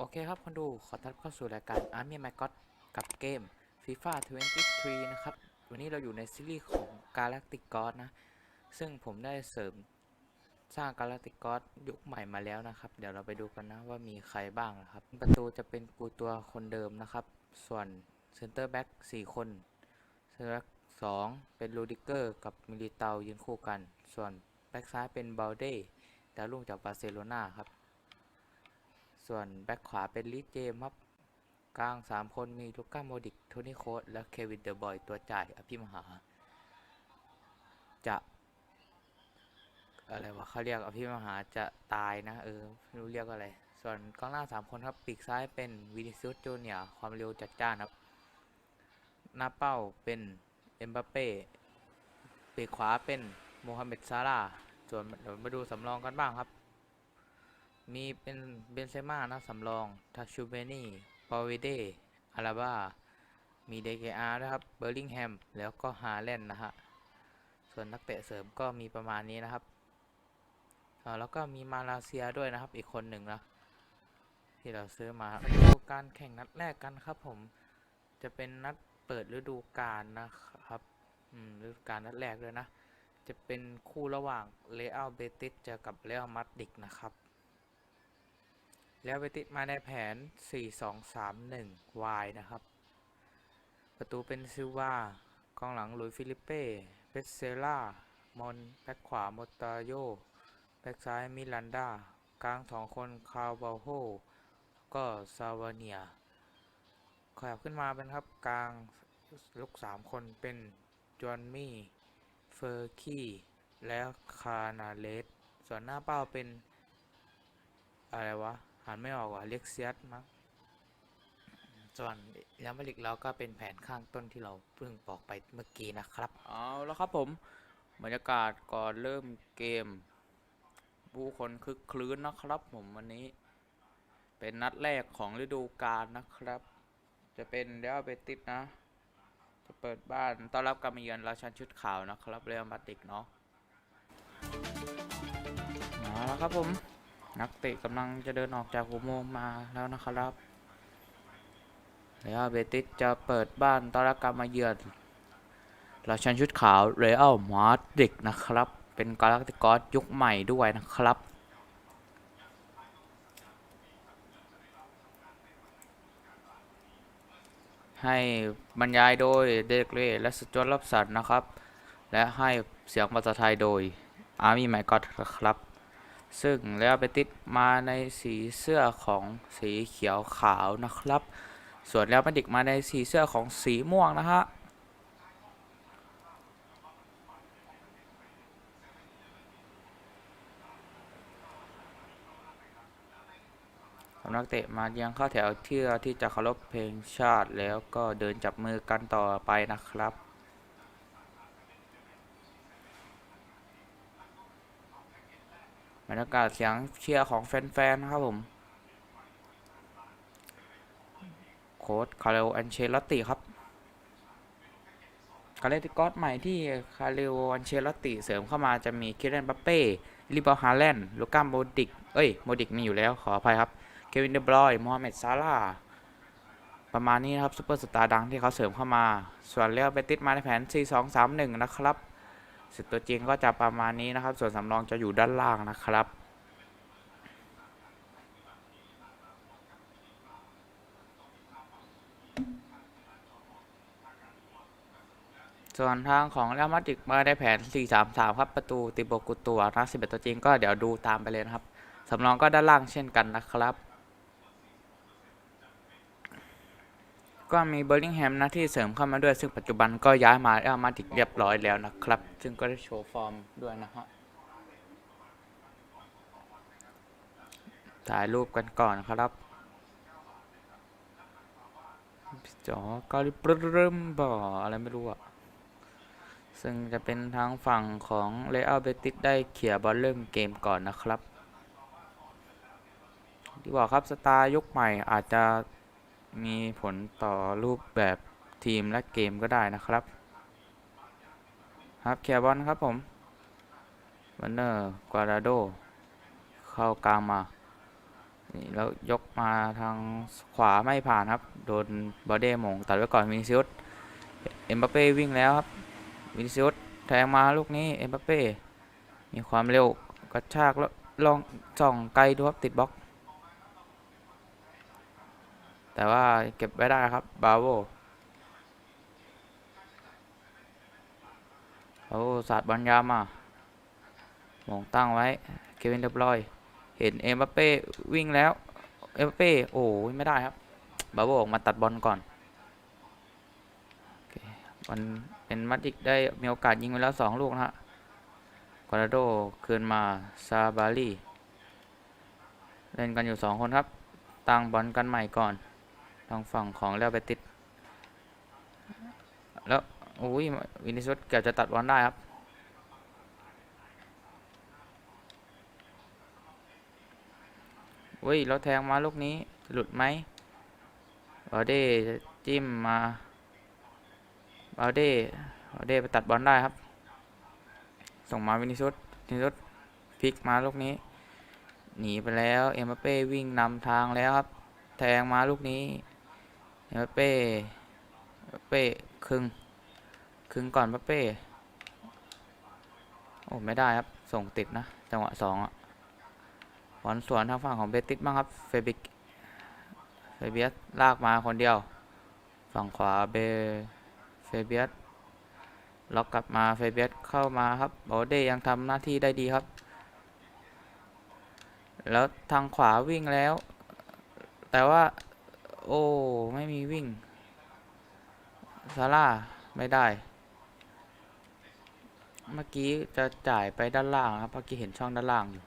โอเคครับคนดูขอต้อนรับเข้าสู่รายการ Army My God กับเกม FIFA 23 นะครับ วันนี้เราอยู่ในซีรีส์ของ Galactic God นะ ซึ่งผมได้เสริมสร้าง Galactic God ยุคใหม่มาแล้วนะครับ เดี๋ยวเราไปดูกันนะว่ามีใครบ้างนะครับ ประตูจะเป็นกูตัวคนเดิมนะครับ ส่วนเซนเตอร์แบ็ก4คนเซนเตอร์แบ็ก2เป็นลูดิเกอร์กับมิลิเตายืนคู่กัน ส่วนแบ็กซ้ายเป็นบ a ลเดดาวรุ่งจากบาร์เซโลนาครับ ส่วนแบ็คขวาเป็นลิเจมส์ครับ กลาง 3 คนมีลูก้าโมดิก โทนี่โคสและเควินเดอะบอย ตัวจ่าย อภิมหา จะ อะไรวะเขาเรียกอภิมหาจะตายนะ เออไม่รู้เรียกว่าอะไร ส่วนกองหน้า 3 คนครับ ปีกซ้ายเป็นวินิซิอุสจูเนียร์ความเร็วจัดจ้านครับ หน้าเป้าเป็นเอ็มบัปเป้ ปีกขวาเป็นโมฮัมเหม็ดซาร่าส่วนเดี๋ยวมาดูสำรองกันบ้างครับ มีเป็นเบนเซม่านะสำรองทัชชูเบนี่ปาเวเดอาราบามีเดเกอาร์นะครับ เบอร์ลิงแฮม แล้วก็ฮาแลนด์นะฮะ ส่วนนักเตะเสริมก็มีประมาณนี้นะครับ แล้วก็มีมาเลเซียด้วยนะครับ อีกคนหนึ่งนะที่เราซื้อมาดูการแข่งนัดแรกกันครับผม จะเป็นนัดเปิดฤดูกาลนะครับ อืม ฤดูกาลนัดแรกเลยนะ จะเป็นคู่ระหว่างเลอัลเบติสเจอกับเรอัลมาดริดนะครับ แล้วไปติดมาในแผน 4-2-3-1 Y นะครับ ประตูเป็นซิลวากองหลังลุยฟิลิปเป้ เปเซล่า มอน แบ็คขวาโมตาโย แบ็คซ้ายมิลันดา กลางสองคนคาร์บาโฮ ก็ซาวาเนีย ขยับขึ้นมาเป็นครับกลางลุกสามคนเป็นจอนมี่ เฟอร์คี้ และคานาเลส ส่วนหน้าเป้าเป็น อะไรวะ หันไม่ออกว่ะเล็กเซียสมั้งส่วนยามาลิกเราก็เป็นแผนข้างต้นที่เราเพิ่งบอกไปเมื่อกี้นะครับ เอาแล้วครับผมบรรยากาศก่อนเริ่มเกม ผู้คนคึกคลื้นนะครับผมวันนี้ เป็นนัดแรกของฤดูกาลนะครับ จะเป็นเรอัลเบติสนะ จะเปิดบ้านต้อนรับการมาเยือนราชันชุดขาวนะครับเรอัลมาดริดเนาะมาแล้วครับผม นักเตะกำลังจะเดินออกจากอุโมงมาแล้วนะครับเรอัลเบติสจะเปิดบ้านต้อนรับการมาเยือนราชันชุดขาวเรอัลมาดริดนะครับ เป็นกาล็กติกอสยุคใหม่ด้วยนะครับให้บรรยายโดยเดกเรและสจวตรับสันนะครับ และให้เสียงภาษาไทยโดยอาร์มี่ไมค์กอตครับ ซึ่งแล้วไปติดมาในสีเสื้อของสีเขียวขาวนะครับ ส่วนแล้วมาดิกมาในสีเสื้อของสีม่วงนะฮะนักเตะมายังเข้าแถวเที่อที่จะเคารพเพลงชาติแล้วก็เดินจับมือกันต่อไปนะครับ บรรยากาศเสียงเชียร์ของแฟนๆนะครับผม โค้ดคาร์เรลอันเชลติครับกาเลติกอสใหม่ที่คาร์เรลอันเชลติเสริมเข้ามาจะมีคิเรนบัปเป้ลิบอฮาแลนด์ลูก้าโมดิก เอ้ย โมดิกมีอยู่แล้วขออภัยครับ เควินเดบรอยน์มฮัมเหม็ดซาร่าประมาณนี้นะครับซูเปอร์สตาร์ดังที่เขาเสริมเข้ามา ส่วนเรียลเบติสมาในแผน 4-2-3-1 นะครับ สุดตัวจริงก็จะประมาณนี้นะครับ ส่วนสำรองจะอยู่ด้านล่างนะครับส่วนทางของเรอัลมาดริดมาได้แผน 4-3-3 ครับประตูติโบกุตัวนะ11 ตัวจริงก็เดี๋ยวดูตามไปเลยนะครับ สำรองก็ด้านล่างเช่นกันนะครับ ก็มีเบอร์ลิงแฮมนะที่เสริมเข้ามาด้วย ซึ่งปัจจุบันก็ย้ายมาเอัลมาดริดเรียบร้อยแล้วนะครับ ซึ่งก็ได้โชว์ฟอร์มด้วยนะฮะถ่ายรูปกันก่อนครับจอก็ริบเริ่มบ่ออะไรไม่รู้อะซึ่งจะเป็นทางฝั่งของเรอัลเบติสได้เขี่ยบอลเริ่มเกมก่อนนะครับ ที่บอกครับสไตล์ยุคใหม่อาจจะ มีผลต่อรูปแบบทีมและเกมก็ได้นะครับ ครับเคียร์บอลครับผมวันเนอร์กวาดาโด เข้ากลางมา นี่แล้วยกมาทางขวาไม่ผ่านครับ โดนบอเดมงตัดไว้ก่อนวินิซิอุสเอ็มบัปเป้วิ่งแล้วครับวินิซิอุสแทงมาลูกนี้เอ็มบัปเป้ มีความเร็วกระชากแล้วลองจ่องไกลดูครับติดบล็อก แต่ว่าเก็บไว้ได้ครับบาโวโอ้สาดบอลยามาหมงตั้งไว้ เควินเดบรอยน์เห็นเอ็มบัปเป้วิ่งแล้ว เอ็มบัปเป้โอ้ยไม่ได้ครับ บาโวออกมาตัดบอลก่อนโอเคบอลเป็นมัดดิกได้มีโอกาสยิงไปแล้วสองลูกนะฮะกวาราโดคืนมาซาบาลีเล่นกันอยู่สองคนครับตั้งบอลกันใหม่ก่อน ทางฝั่งของเรอัลเบติสแล้วโอ้ยวินิสุสเกือบจะตัดบอลได้ครับเว้ยเราแทงมาลูกนี้หลุดไหมบาเด้จิ้มมาบาเด้บาเด้ไปตัดบอลได้ครับ ส่งมาวินิสุสวินิสุสพลิกมาลูกนี้ หนีไปแล้วเอ็มเป้วิ่งนำทางแล้วครับ แทงมาลูกนี้ เปเป้เปเป้ครึ่งครึ่งก่อนบัปเป้โอ้ไม่ได้ครับ ส่งติดนะ จังหวะสองอะบอลสวนทางฝั่งของเบติสบ้างครับเฟบิกเฟเบียสลากมาคนเดียว ฝั่งขวาเบเฟเบียสล็อกกลับมาเฟเบียสเข้ามาครับโบเดยังทำหน้าที่ได้ดีครับ แล้วทางขวาวิ่งแล้ว แต่ว่า โอ้ ไม่มีวิ่ง ซาร่า ไม่ได้ เมื่อกี้จะจ่ายไปด้านล่างครับ เมื่อกี้เห็นช่องด้านล่างอยู่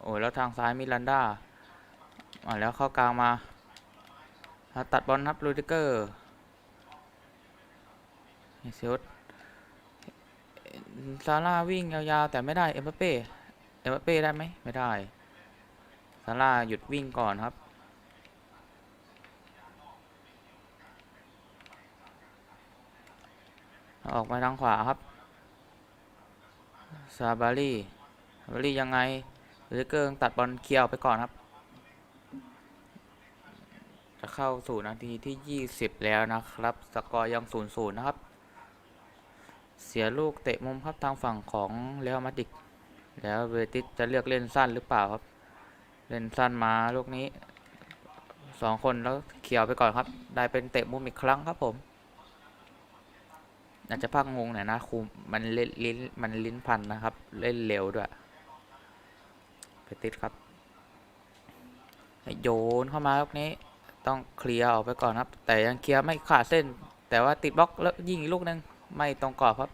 โอ้แล้วทางซ้ายมิลันดามาแล้วเข้ากลางมา ตัดบอลครับลูดิเกอร์เฮซิอุสซาร่าวิ่งยาวๆแต่ไม่ได้ เอ็มเป้ เอ็มเป้ได้ไหม ไม่ได้ ซาร่าหยุดวิ่งก่อนครับออกมาทางขวาครับ ซาบารีซาบารียังไงหรือเกิงตัดบอลเคียร์ออกไปก่อนครับ จะเข้าสู่นาทีที่ 20 แล้วนะครับ สกอร์ยัง 0-0 นะครับ เสียลูกเตะมุมครับทางฝั่งของเรอัลมาดริดแล้วเวติสจะเลือกเล่นสั้นหรือเปล่าครับ เล่นสั้นมาลูกนี้สองคนแล้วเคลียร์ไปก่อนครับ ได้เป็นเตะมุมอีกครั้งครับผมอาจจะพักงงหน่อยนะครูมันเล่นลิ้นมันลิ้นพันนะครับ เล่นเร็วด้วยไปติดครับ โยนเข้ามาลูกนี้ ต้องเคลียร์ออกไปก่อนครับ แต่ยังเคลียร์ไม่ขาดเส้น แต่ว่าติดบล็อกแล้วยิงอีกลูกหนึงไม่ตรงกรอบครับ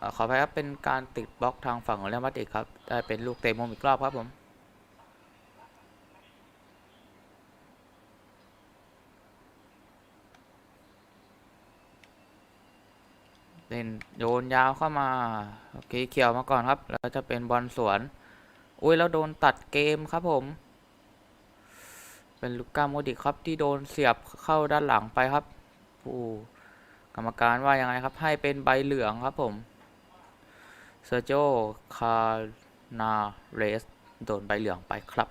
ขออภัยครับเป็นการติดบล็อกทางฝั่งของเรอัลมาดริดครับได้เป็นลูกเตะมุมอีกรอบครับผมเล่นโยนยาวเข้ามาโอเคเขียวมาก่อนครับ แล้วจะเป็นบอลสวนอุ้ยแล้วโดนตัดเกมครับผม เป็นลูก้าโมดิครับที่โดนเสียบเข้าด้านหลังไปครับผู้กรรมการว่ายังไงครับ ให้เป็นใบเหลืองครับผม เซอร์โจ คานาเรส โดนใบเหลืองไปครับ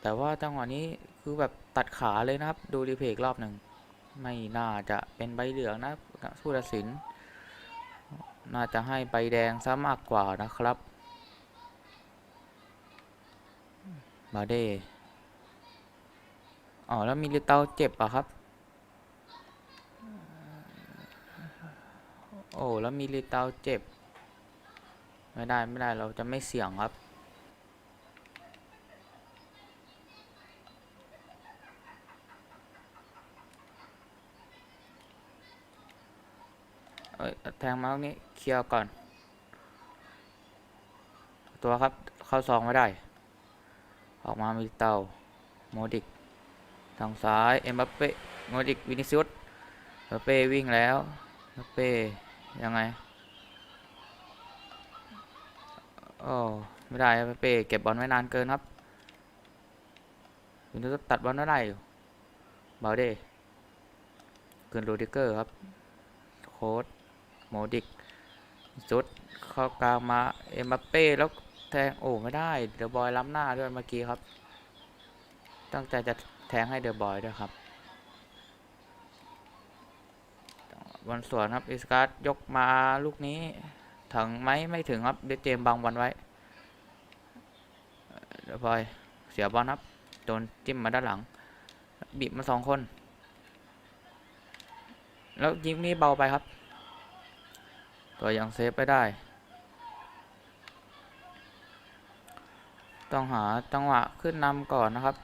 แต่ว่าจังหวะนี้คือแบบตัดขาเลยนะครับ ดูรีเพลย์อีกรอบหนึ่ง ไม่น่าจะเป็นใบเหลืองนะผู้ตัดสิน น่าจะให้ใบแดงซะมากกว่านะครับ บาเดอ๋อแล้วมีลิเตาเจ็บอะครับ อ้แล้วมีลิเตาเจ็บ ไม่ได้ไม่ได้เราจะไม่เสี่ยงครับ เอ้ยแทงมาตรงนี้เคลียร์ก่อน ตัวครับเข้าซองไม่ได้ ออกมามีเตาโมดิกทางซ้าย เอ็มบัปเป้โมดิกวินิซิอุสเปเปวิ่งแล้วเปเป ยังไง โอ้ไม่ได้เบัปเป้เก็บบอลไว้นานเกินครับวินิซิอุสตัดบอลได้อยู่บาเดเกินโรดิเกอร์ครับ โค้ดโมดิกจุดเข้ากลางมา เอ็มบัปเป้แล้วแทง โอ้ ไม่ได้ เดอะบอยล้ำหน้าด้วยเมื่อกี้ครับ ตั้งใจจะแทงให้เดอะบอยด้วยครับ บอลสวนครับอิสการ์ดยกมาลูกนี้ถึงไหมไม่ถึงครับเดเจมบังบอลไว้เดอะบอยเสียบอลครับโดนจิ้มมาด้านหลัง บีบมาสองคน แล้วยิงนี่เบาไปครับ ตัวยังเซฟไปได้ ต้องหาจังหวะขึ้นนำก่อนนะครับ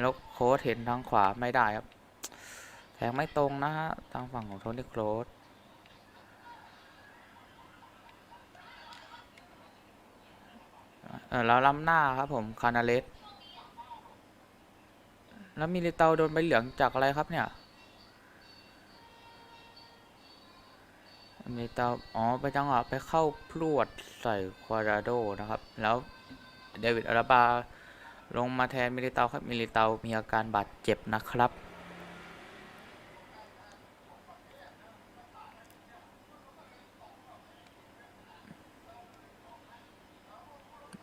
แล้วโค้ดเห็นทางขวาไม่ได้ครับ แทงไม่ตรงนะฮะทางฝั่งของโทนี่โครสเออแล้วล้ำหน้าครับผมคานาเลสแล้วมิลิเตาโดนใบเหลืองจากอะไรครับเนี่ยมิลิเตาอ๋อ ไปจังหวะไปเข้าพรวดใส่ควาราโดนะครับ แล้วเดวิดอาราบาลงมาแทนมิลิเตาครับมิลิเตามีอาการบาดเจ็บนะครับ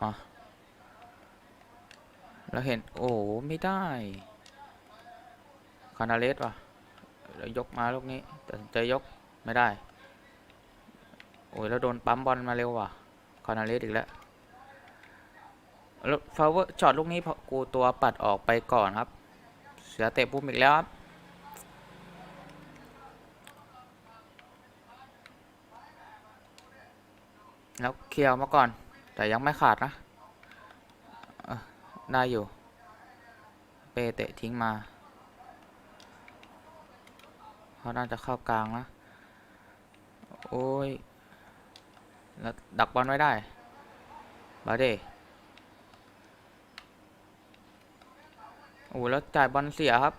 อ๋อแล้วเห็น โอ้ไม่ได้ คานาเลสว่ะแล้วยกมาลูกนี้ แต่สนใจยกไม่ได้ โอ้ยแล้วโดนปั๊มบอลมาเร็วว่ะ คานาเลสอีกแล้วแล้วฟาวเวอร์ช็อตลูกนี้พอกูตัวปัดออกไปก่อนครับ เสือเตะปุ่มอีกแล้วครับแล้วเคลียร์มาก่อน แต่ยังไม่ขาดนะได้อยู่ เปเตะทิ้งมาเขาน่าจะเข้ากลางนะ โอ้ยแล้วดักบอลไว้ได้บาเดโอ้แล้วจ่ายบอลเสียครับ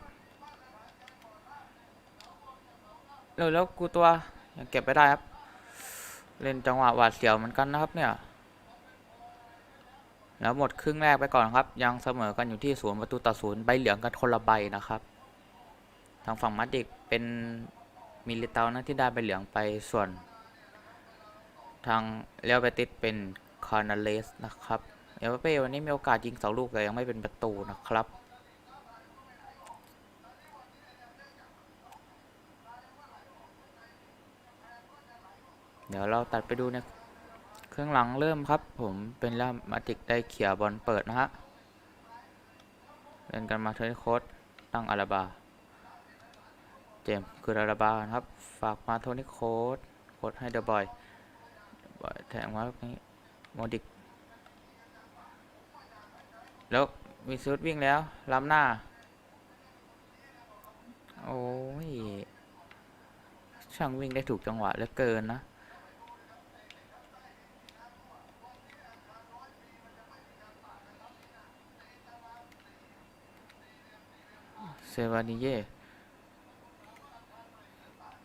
เร็วแล้วกูตัวยังเก็บไปได้ครับ เล่นจังหวะหวาดเสียวเหมือนกันนะครับเนี่ย แล้วหมดครึ่งแรกไปก่อนครับ ยังเสมอกันอยู่ที่ศูนย์ประตูต่อศูนย์ใบเหลืองกันคนละใบนะครับ ทางฝั่งมาดริดเป็นมิลิเตานะที่ได้ใบเหลืองไปส่วน ทางเรียวเบติสเป็นคอร์นาเลสนะครับเอเวเป้วันนี้มีโอกาสยิงสองลูกแต่ยังไม่เป็นประตูนะครับเดี๋ยวเราตัดไปดูใน ครื่องหลังเริ่มครับ ผมเป็นแล้วมาติกได้เขี่ยบอลเปิดนะฮะเล่นกันมาเทอร์โคสตั้งอาราบา เจมส์คืออาราบานะครับ ฝากมาโทนี่โคสโคสให้เดอะบอยบอยแทงมาลูกนี้โมดิก แล้วมีซูดวิ่งแล้วล้ำหน้า โอ้ย ช่างวิ่งได้ถูกจังหวะเหลือเกินนะ วานิเย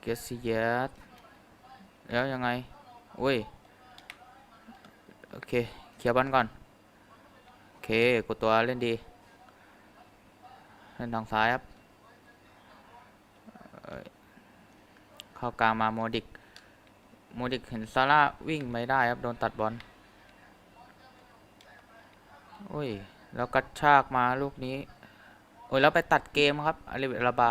เกซิเยสแล้วยังไงอุ้ย โอเค เคลียร์บอลก่อน โอเค กดตัวเล่นดี เล่นทางซ้ายครับเข้ากลางมาโมดิก โมดิกเห็นซาร่าวิ่งไม่ได้ครับ โดนตัดบอลอุ้ย แล้วกระชากมาลูกนี้ อ้ยแล้วไปตัดเกมครับอาริเบราบา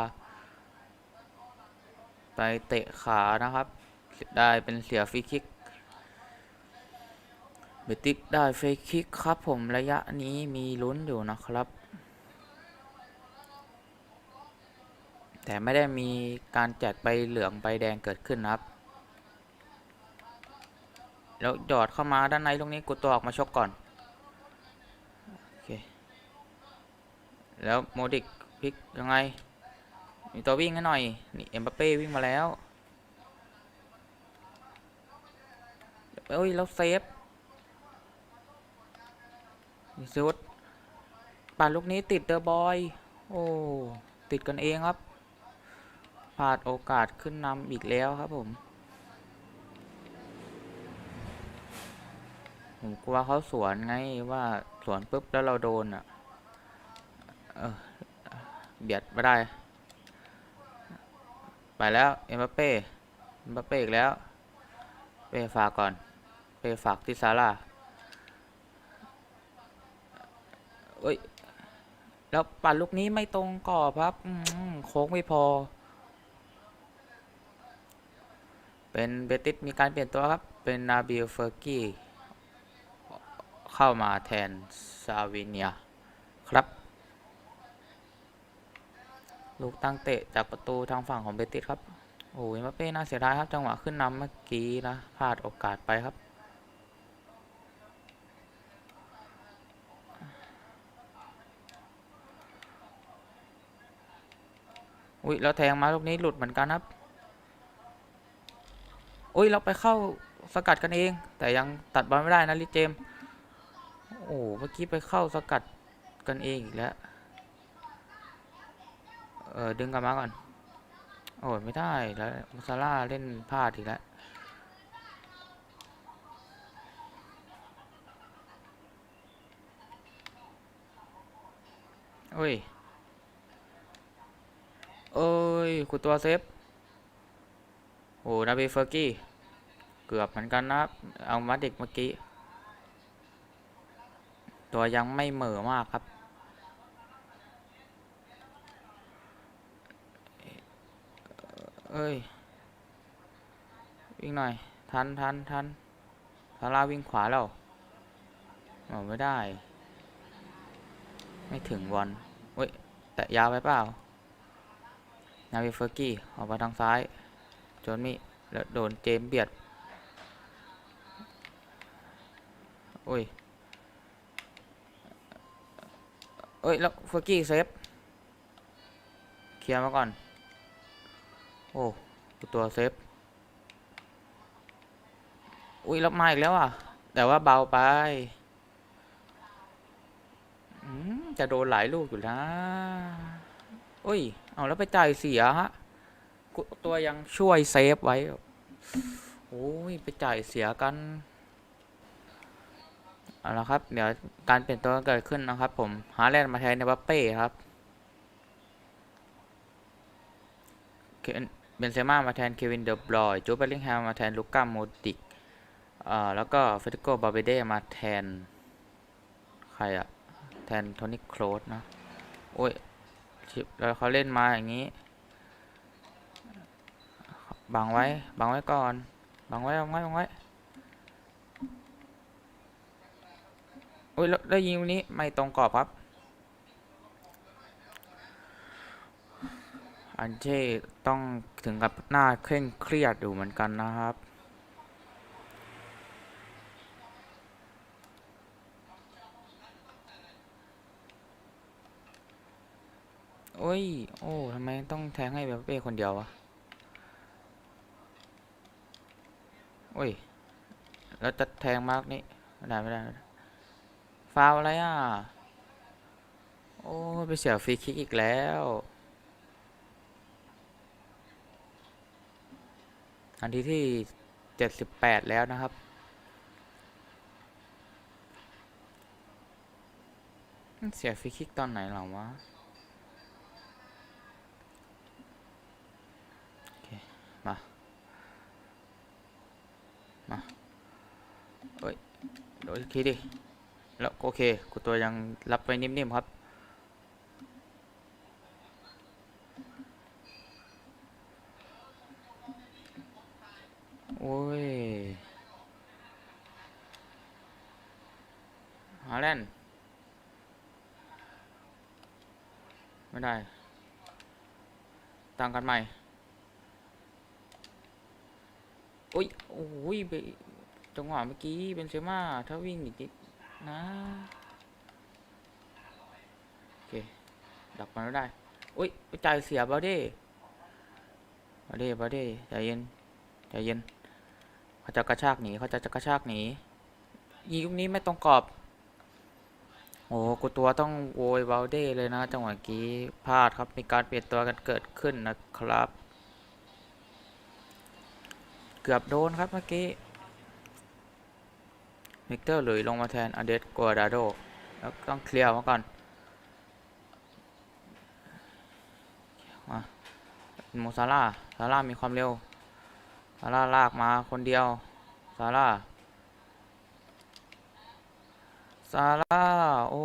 ไปเตะขานะครับ ได้เป็นเสียฟรีคิกเบติกได้ฟรีคิกครับผมระยะนี้มีลุ้นอยู่นะครับ แต่ไม่ได้มีการแจกใบเหลืองใบแดงเกิดขึ้นนะครับแล้วหยอดเข้ามาด้านในตรงนี้กูตัวออกมาชกก่อน โอเค แล้วโมดิกพลิกยังไง มีตัววิ่งให้หน่อย นี่เอ็มบัปเป้วิ่งมาแล้วเอ้ยแล้วเซฟมีซุดป่าลูกนี้ติดเดอะบอย โอ้ ติดกันเองครับพลาดโอกาสขึ้นนำอีกแล้วครับผม ผมกลัวเขาสวนไงว่าสวนปุ๊บแล้วเราโดนอะ เบียดไม่ได้ ไปแล้ว เอ็มบัปเป้ เอ็มบัปเป้อีกแล้ว เป้ฝากก่อนไปฝากที่ซาร่าเอ้ย แล้วปั่นลูกนี้ไม่ตรงกรอบครับโค้งไม่พอ เป็นเบติสมีการเปลี่ยนตัวครับ เป็นนาบิลเฟอร์กี้ เข้ามาแทนซาวิเนียครับ ลูกตั้งเตะจากประตูทางฝั่งของเบติสครับ โอ้ยมาเป้น่าเสียดายครับ จังหวะขึ้นนำเมื่อกี้นะพลาดโอกาสไปครับ อุ้ยแล้วแทงมาลูกนี้หลุดเหมือนกันครับ อุ้ยเราไปเข้าสกัดกันเอง แต่ยังตัดบอลไม่ได้นะลิเจม โอ้เมื่อกี้ไปเข้าสกัดกันเองอีกแล้ว เออดึงกลับมาก่อน โอ้ยไม่ได้แล้วมุซาร่าเล่นพลาดอีกแล้วโอ้ยเอ้ยคุณตัวเซฟ โอ้นาบีเฟอร์กี้ เกือบเหมือนกันนะครับเอามาเด็กเมื่อกี้ ตัวยังไม่เหม่อมากครับ เอ้ย วิ่งหน่อย ทันทันทันซาร่าวิ่งขวาแล้วออกไม่ได้ ไม่ถึงบอลเว้ย แต่ยาวไปเปล่า นาวิเฟอร์กี้ ออกมาทางซ้าย จนมีแล้วโดนเจมเบียดโอ้ยเอ้ย แล้วเฟอร์กี้เซฟ เคลียร์มาก่อน โอ้ตัวเซฟ อุ้ยรับมาอีกแล้วอะ แต่ว่าเบาไปจะโดนหลายลูกอยู่นะอุ้ย เอาแล้วไปจ่ายเสียฮะ ตัวยังช่วยเซฟไว้ โอ้ย ไปจ่ายเสียกัน เอาละครับ เดี๋ยวการเปลี่ยนตัวเกิดขึ้นนะครับ ผม หาแลนด์มาแทนในบัปเป้ครับเคน เบนเซม่ามาแทนเควินเดอบรอยจูเบลลิงแฮมมาแทนลูก้าโมดิกอ่าแล้วก็เฟติโกบาเบเดมาแทน ใครอะแทนโทนี่โคลสนะโอ้ยชิปแล้วเขาเล่นมาอย่างนี้ บังไว้ บังไว้ก่อน บังไว้บังไว้บังไว้โอ้ยแล้วแล้วยิงวันนี้ไม่ตรงกรอบครับ อันเช่ต้องถึงกับหน้าเคร่งเครียดอยู่เหมือนกันนะครับ โอ้ย โอ้ทำไมต้องแทงให้แบบเป้คนเดียววะ โอ้ย แล้วจะแทงมากนี่ไม่ได้ไม่ได้ไม่ได้ฟาวอะไรอะ โอ้ ไปเสียฟรีคิกอีกแล้ว อันที่ที่เจ็ดสิบแปดแล้วนะครับ เสียฟรีคิกตอนไหนหรอวะมา มาเอ้ยโดนอีกทีดิ แล้วโอเคกูตัวยังรับไปนิ่มๆครับ โอ้ยฮาแลนด์ไม่ได้ตั้งกันใหม่โอ้ย โอ้ยไปจังหวะเมื่อกี้เป็นเซม่าถ้าวิ่งอีกนิดนะ โอเค ดักมันไม่ได้อุ้ยไปจ่ายเสียบาเด้บาเด้บาเด้ใจเย็น ใจเย็น เขาจะกระชากหนีเขาจะจะกระชากหนียิงลูกนี้ไม่ตรงกรอบ โอ้กูตัวต้องโวยบาเด้เลยนะ จังหวะกี้พลาดครับมีการเปลี่ยนตัวกันเกิดขึ้นนะครับ เกือบโดนครับเมื่อกี้วิกเตอร์หลุยลงมาแทนอเดสกัวดาโดแล้วต้องเคลียร์มาก่อนมาโมซาร่าซาร่ามีความเร็ว ซาร่าลากมาคนเดียว ซาร่า ซาร่า โอ้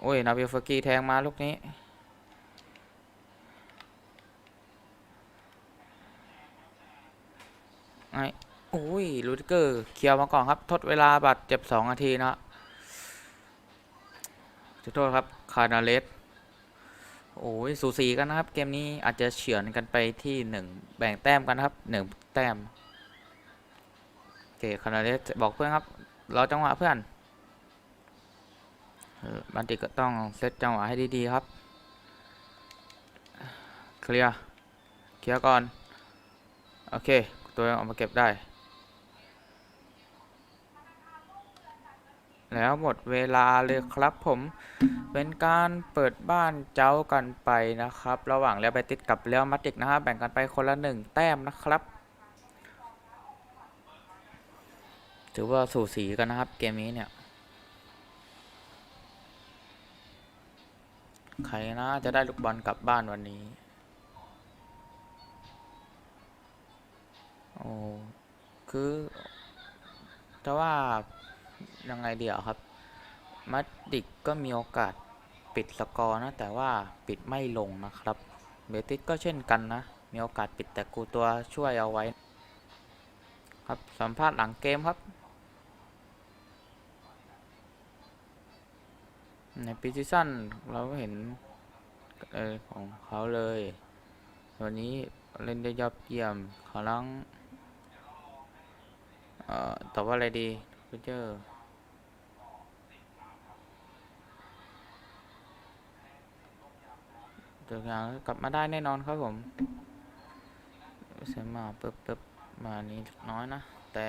โอ้ย นาบิลฟกีแทงมาลูกนี้ไงโอ้ย ลูดเกอร์ เคลียร์มาก่อนครับ ทดเวลาบาดเจ็บสองนาทีนะขอโทษครับาร์นาเลสโอ้ยสูสีกันนะครับ เกมนี้อาจจะเฉือนกันไปที่หนึ่งแบ่งแต้มกันครับหนึ่งแต้มโอเคคาร์นาเลสบอกเพื่อนครับรอจังหวะเพื่อนบันติก็ต้องเซตจังหวะให้ดีๆครับ เคลียร์ เคลียร์ก่อน โอเค ตัวออกมาเก็บได้ แล้วหมดเวลาเลยครับผมเป็นการเปิดบ้านเจ้ากันไปนะครับ ระหว่างเรอัลเบติสกับเรอัลมาดริดนะครับแบ่งกันไปคนละหนึ่งแต้มนะครับ ถือว่าสูสีกันนะครับเกมนี้เนี่ยใครนะจะได้ลูกบอลกลับบ้านวันนี้ โอ้ คือแต่ว่า ยังไงเดียวครับ มัดดิกก็มีโอกาสปิดสกอร์นะ แต่ว่าปิดไม่ลงนะครับเบติสก็เช่นกันนะ มีโอกาสปิดแต่กูตัวช่วยเอาไว้ ครับสัมภาษณ์หลังเกมครับ ในปีซีซั่นเราก็เห็นเออของเขาเลยวันนี้เล่นได้ยอดเยี่ยมครั้งเอ่อตอบว่าอะไรดี พิเจอร์ตัวอย่างกลับมาได้แน่นอนครับผมเซมาปึ๊บปึ๊บมานี้น้อยนะ แต่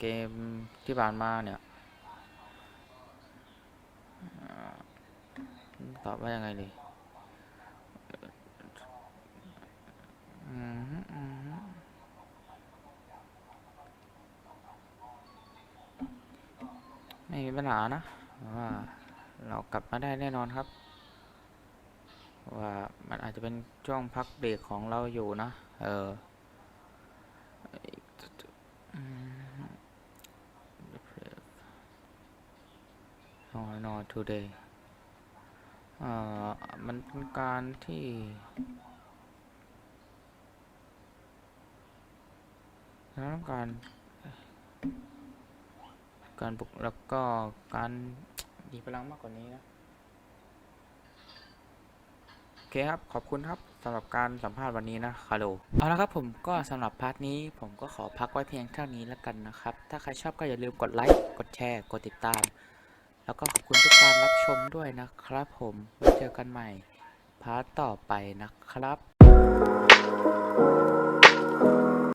เกมที่ผ่านมาเนี่ยตอบว่ายังไงดีอืมอืมฮึไม่มีปัญหานะว่าเรากลับมาได้แน่นอนครับ ว่ามันอาจจะเป็นช่วงพักเบรกของเราอยู่นะ เอออืม no no today เอ่อมันเป็นการที่แล้วต้องการ การบุกแล้วก็การมีพลังมากกว่านี้นะโอเคครับ ขอบคุณครับสำหรับการสัมภาษณ์วันนี้นะคาโลเอาละครับผมก็สำหรับพาร์ทนี้ผมก็ขอพักไว้เพียงเท่านี้แล้วกันนะครับ ถ้าใครชอบก็อย่าลืมกดไลค์กดแชร์กดติดตาม แล้วก็ขอบคุณทุกการรับชมด้วยนะครับ ผมไว้เจอกันใหม่พาร์ทต่อไปนะครับ